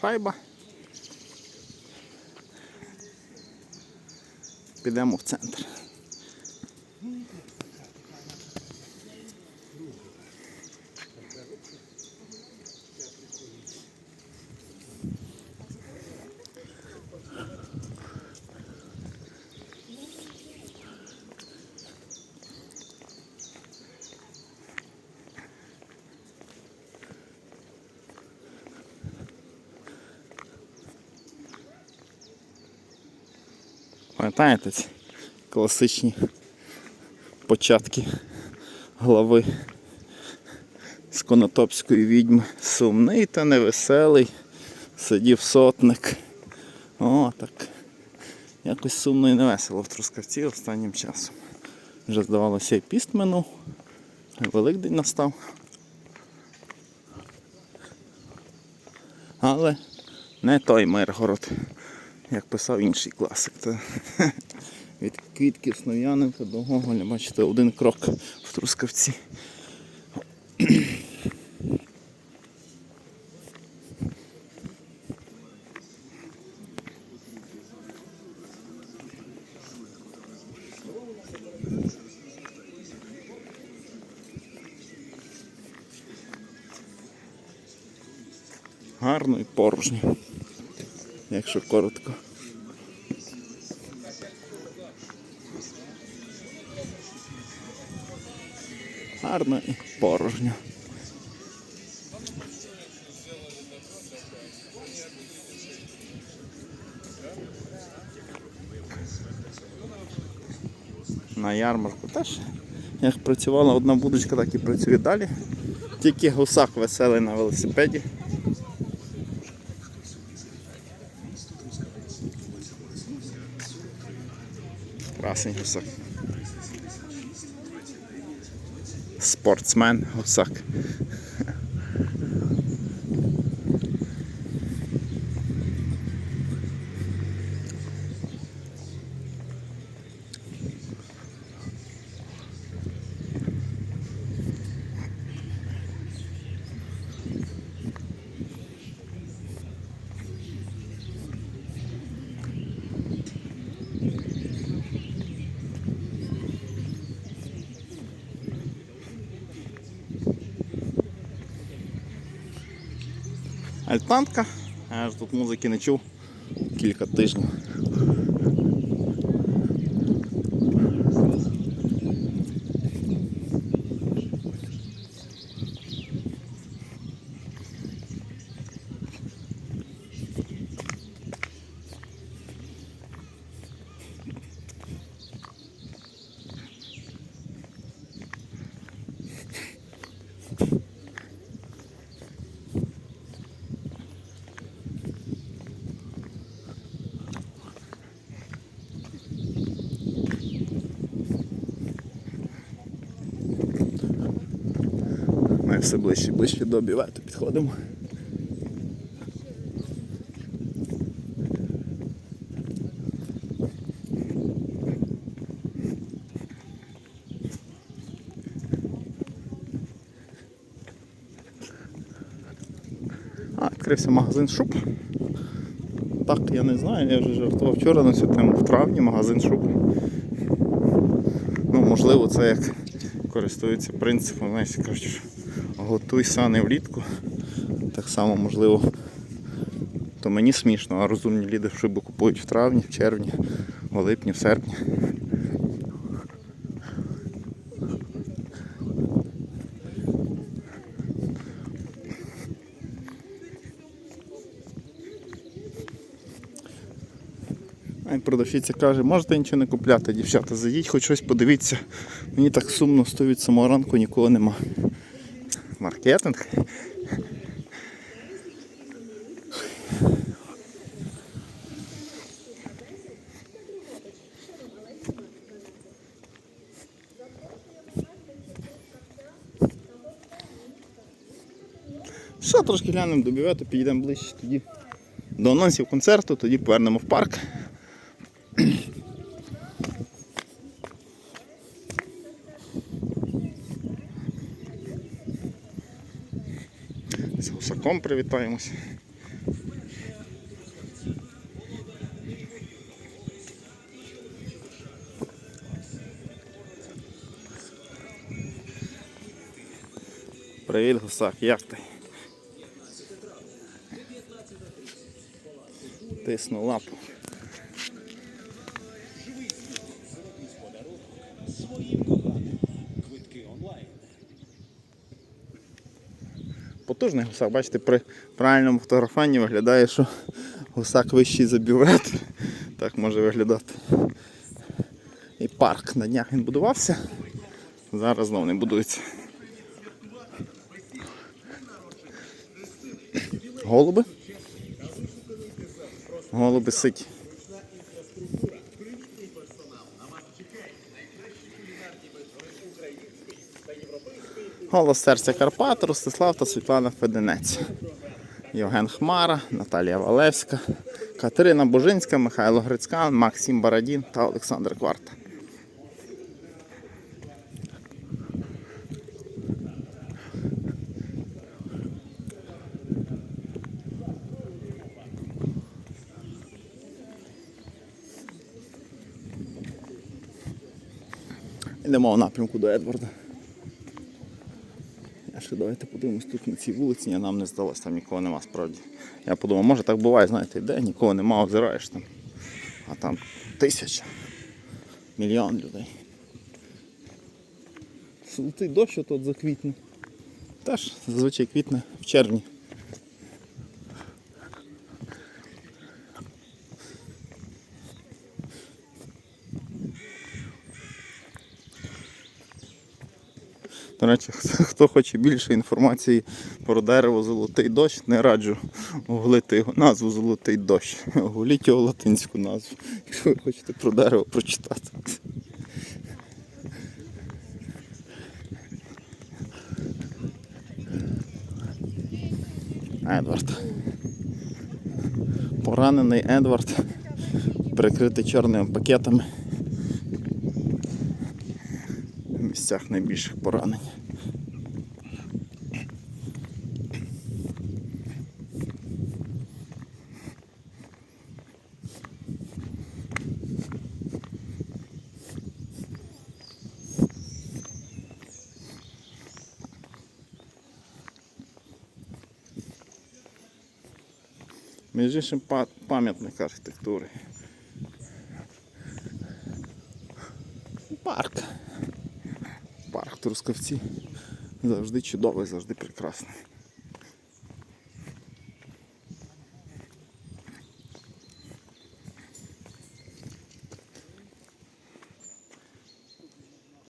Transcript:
шайба. Підемо в центр. Пам'ятаєте ці класичні початки глави з конотопської відьми. Сумний та невеселий. Сидів сотник. О, так. Якось сумно і невесело в Трускавці останнім часом. Вже здавалося і піст минув, Великдень настав. Але не той Миргород, як писав інший класик. Це від квітків Слов'яненка до Гоголя, бачите, один крок в Трускавці. Гарно і порожньо, якщо коротко. Гарно і порожньо. На ярмарку теж. Як працювала одна будочка, так і працює далі. Тільки гусак веселий на велосипеді. Красень гусак. Спортсмен гусак. Альтанка. Я ж тут музики не чув кілька тижнів. Ми все ближче ближче до бювету підходимо. Відкрився магазин шуб. Так, я не знаю, я вже жартував вчора на цю тему в травні магазин шуб. Ну, можливо, це як користується принципом, знаєш, що готуй сани влітку. Так само можливо. То мені смішно, а розумні люди шуби купують в травні, в червні, в липні, в серпні. Продавщиця каже, можете нічого не купляти, дівчата, зайдіть, хоч щось подивіться. Мені так сумно стоїть від самого ранку, нікого нема. Маркетинг. Що, трошки глянемо до бювету, підійдемо ближче тоді до анонсів концерту, тоді повернемо в парк. гусаком привітаємось. Привіт, гусак, як ти? Тисну лапу. Потужний гусак, бачите, при правильному фотографуванні виглядає, що гусак вищий за бювет. Так може виглядати. І парк на днях він будувався. Зараз знову не будується. Голуби. Голуби ситі. Голос серця Карпат, Ростислав та Світлана Феденець. Євген Хмара, Наталія Валевська, Катерина Божинська, Михайло Грицькан, Максим Барадін та Олександр Кварта. Йдемо в напрямку до Едварда. Ще давайте подивимось тут на цій вулиці, я нам не здалося, там нікого нема справді. Я подумав, може так буває, знаєте, йде, нікого нема, озираєш там. А там тисяча, мільйон людей. Золотий дощ тут заквітне. Теж зазвичай квітне в червні. До речі, хто, хоче більше інформації про дерево Золотий дощ, не раджу гуглити його назву Золотий дощ. Гуліть його латинську назву, якщо ви хочете про дерево прочитати. Едвард. Поранений Едвард, прикритий чорними пакетами. В місцях найбільших поранень. Між іншим пам'ятник архітектури. Парк. Трускавці. Завжди чудовий, завжди прекрасний.